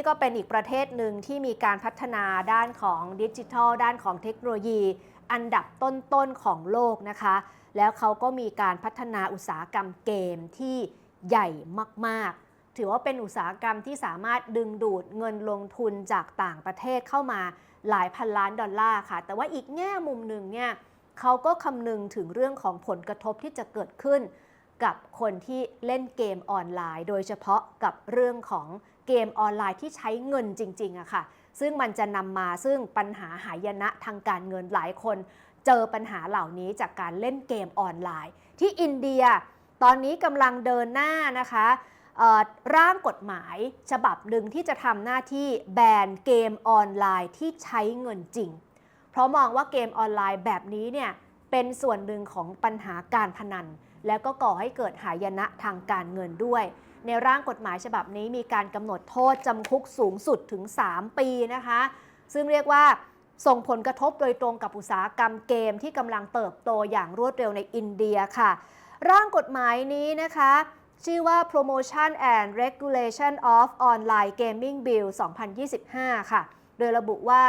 นี่ก็เป็นอีกประเทศหนึ่งที่มีการพัฒนาด้านของดิจิทัล ด้านของเทคโนโลยี อันดับต้นๆของโลกนะคะ แล้วเขาก็มีการพัฒนาอุตสาหกรรมเกมที่ใหญ่มากๆ ถือว่าเป็นอุตสาหกรรมที่สามารถดึงดูดเงินลงทุนจากต่างประเทศเข้ามาหลายพันล้านดอลลาร์ค่ะ แต่ว่าอีกแง่มุมหนึ่งเนี่ยเขาก็คำนึงถึงเรื่องของผลกระทบที่จะเกิดขึ้นกับคนที่เล่นเกมออนไลน์ โดยเฉพาะกับเรื่องของ เกมออนไลน์ที่ใช้เงินจริงๆอะค่ะ ซึ่งมันจะนำมาซึ่งปัญหาหายนะทางการเงินหลายคน เจอปัญหาเหล่านี้จากการเล่นเกมออนไลน์ ที่อินเดีย ตอนนี้กำลังเดินหน้านะคะร่างกฎหมายฉบับหนึ่งที่จะทำหน้าที่แบนเกมออนไลน์ที่ใช้เงินจริง เพราะมองว่าเกมออนไลน์แบบนี้เนี่ยเป็นส่วนหนึ่งของปัญหาการพนัน แล้วก็ก่อให้เกิดหายนะทางการเงินด้วย ในร่างกฎหมายฉบับนี้มีการกำหนดโทษจำคุกสูงสุดถึง 3 ปีนะคะ ซึ่งเรียกว่าส่งผลกระทบโดยตรงกับอุตสาหกรรมเกมที่กำลังเติบโตอย่างรวดเร็วในอินเดียค่ะ ร่างกฎหมายนี้นะคะ ชื่อว่า Promotion and Regulation of Online Gaming Bill 2025 ค่ะ โดยระบุว่า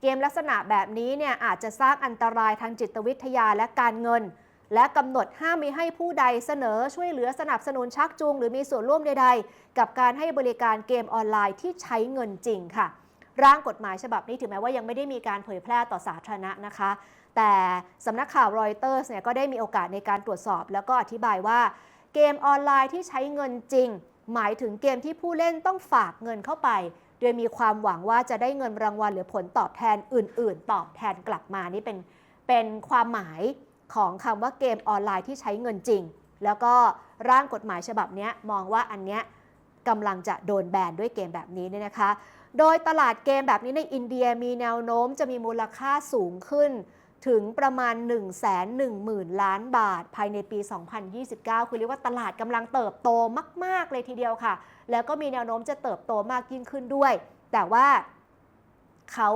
เกมลักษณะแบบนี้เนี่ยอาจจะสร้างอันตรายทางจิตวิทยาและการเงิน และกำหนดห้ามมิให้ผู้ใดเสนอช่วยเหลือสนับสนุนชักจูง หรือมีส่วนร่วมใดๆ กับการให้บริการเกมออนไลน์ที่ใช้เงินจริงค่ะ ร่างกฎหมายฉบับนี้ถึงแม้ว่ายังไม่ได้มีการเผยแพร่ต่อสาธารณะนะคะ แต่สำนักข่าวรอยเตอร์สเนี่ยก็ได้มีโอกาสในการตรวจสอบ แล้วก็อธิบายว่าเกมออนไลน์ที่ใช้เงินจริง หมายถึงเกมที่ผู้เล่นต้องฝากเงินเข้าไป โดยมีความหวังว่าจะได้เงินรางวัลหรือผลตอบแทนอื่น ๆ ตอบแทนกลับมานี่เป็นเป็นความหมาย ของคำว่าเกมออนไลน์ที่ใช้เงินจริง แล้วก็ร่างกฎหมายฉบับนี้มองว่าอันเนี้ยกำลังจะโดนแบนด้วยเกมแบบนี้เนี่ยนะคะ โดยตลาดเกมแบบนี้ในอินเดียมีแนวโน้มจะมีมูลค่าสูงขึ้นถึงประมาณ 1 1 0 0 0 0 ล้านบาท ภายในปี 2029 คือเรียกว่าตลาดกำลังเติบโตมาก ๆ เลยทีเดียวค่ะ แล้วก็มีแนวโน้มจะเติบโตมากยิ่งขึ้นด้วย แต่ว่าเขา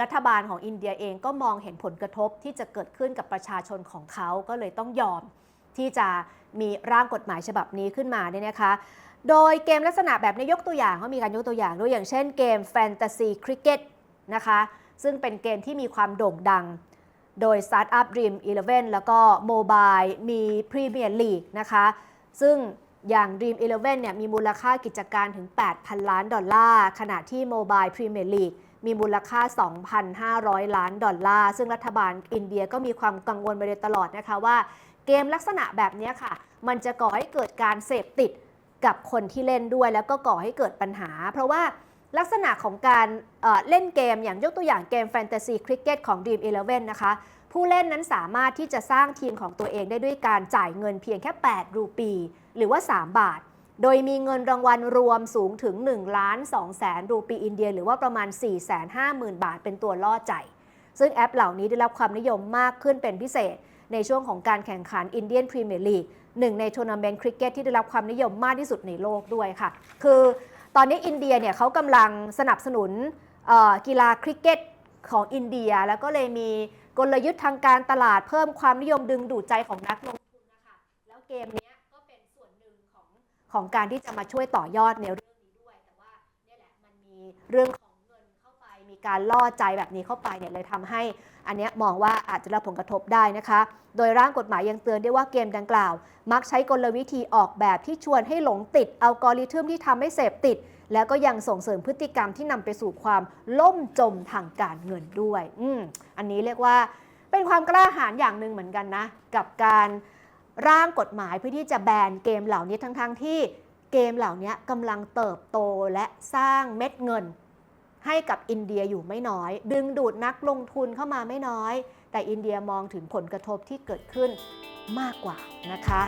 รัฐบาลของอินเดียเองก็มองเห็นผลกระทบที่จะเกิดขึ้นกับประชาชนของเขาก็เลยต้องยอม ที่จะมีร่างกฎหมายฉบับนี้ขึ้นมาเนี่ยนะคะ โดยเกมลักษณะแบบนี้ยกตัวอย่างเขามีการยกตัวอย่างด้วยอย่างเช่นเกมแฟนตาซีคริกเก็ตนะคะซึ่งเป็นเกมที่มีความโด่งดัง โดย Startup Dream 11 แล้วก็ Mobile มี Premier League นะคะ ซึ่งอย่าง Dream 11 เนี่ยมีมูลค่ากิจการถึง 8,000 ล้านดอลลาร์ ขณะที่ Mobile Premier League มีมูลค่า 2,500 ล้านดอลลาร์ ซึ่งรัฐบาลอินเดียก็มีความกังวลมาโดยตลอดนะคะว่า เกมลักษณะแบบนี้ค่ะ มันจะก่อให้เกิดการเสพติดกับคนที่เล่นด้วยแล้วก็ก่อให้เกิดปัญหา เพราะว่าลักษณะของการเเล่นเกมอย่างยกตัวอย่างเกมแฟนตาซีคริกเก็ตของ Dream 11นะคะ ผู้เล่นนั้นสามารถที่จะสร้างทีมของตัวเองได้ด้วยการจ่ายเงินเพียงแค่ 8 รูปี หรือว่า 3 บาท โดยมีเงินรางวัลรวมสูงถึง1ล้าน2แสนรูปีอินเดีย หรือว่าประมาณ 4 5 0 0 0 0 บาทเป็นตัวล่อใจ ซึ่งแอปเหล่านี้ได้รับความนิยมมากขึ้นเป็นพิเศษ ในช่วงของการแข่งขันอินเดียนพรีเมียร์ลีกหนึ่งในทัวร์นาเมนต์คริกเก็ตที่ได้รับความนิยมมากที่สุดในโลกด้วยค่ะ คือตอนนี้อินเดียเนี่ยเขากำลังสนับสนุนกีฬาคริกเก็ตของอินเดีย แล้วก็เลยมีกลยุทธ์ทางการตลาดเพิ่มความนิยมดึงดูดใจของนักลงทุนนะคะแล้วเกมเนี้ยก็เป็นส่วนหนึ่ง ของการที่จะมาช่วยต่อยอดในเรื่องนี้ด้วย แต่ว่าเนี่ยแหละมันมีเรื่องของเงินเข้าไป มีการล่อใจแบบนี้เข้าไปเนี่ยเลยทำให้อันเนี้ยมองว่าอาจจะรับผลกระทบได้นะคะ โดยร่างกฎหมายยังเตือนด้วยว่าเกมดังกล่าว มักใช้กลวิธีออกแบบที่ชวนให้หลงติดอัลกอริทึมที่ทำให้เสพติด แล้วก็ยังส่งเสริมพฤติกรรมที่นำไปสู่ความล่มจมทางการเงินด้วย อืมอันนี้เรียกว่าเป็นความกล้าหาญอย่างหนึ่งเหมือนกันนะ กับการ ร่างกฎหมายเพื่อที่จะแบนเกมเหล่านี้ทั้งๆทที่เกมเหล่านี้กำลังเติบโตและสร้างเม็ดเงิน ให้กับอินเดียอยู่ไม่น้อย ดึงดูดนักลงทุนเข้ามาไม่น้อย แต่อินเดียมองถึงผลกระทบที่เกิดขึ้นมากกว่านะคะ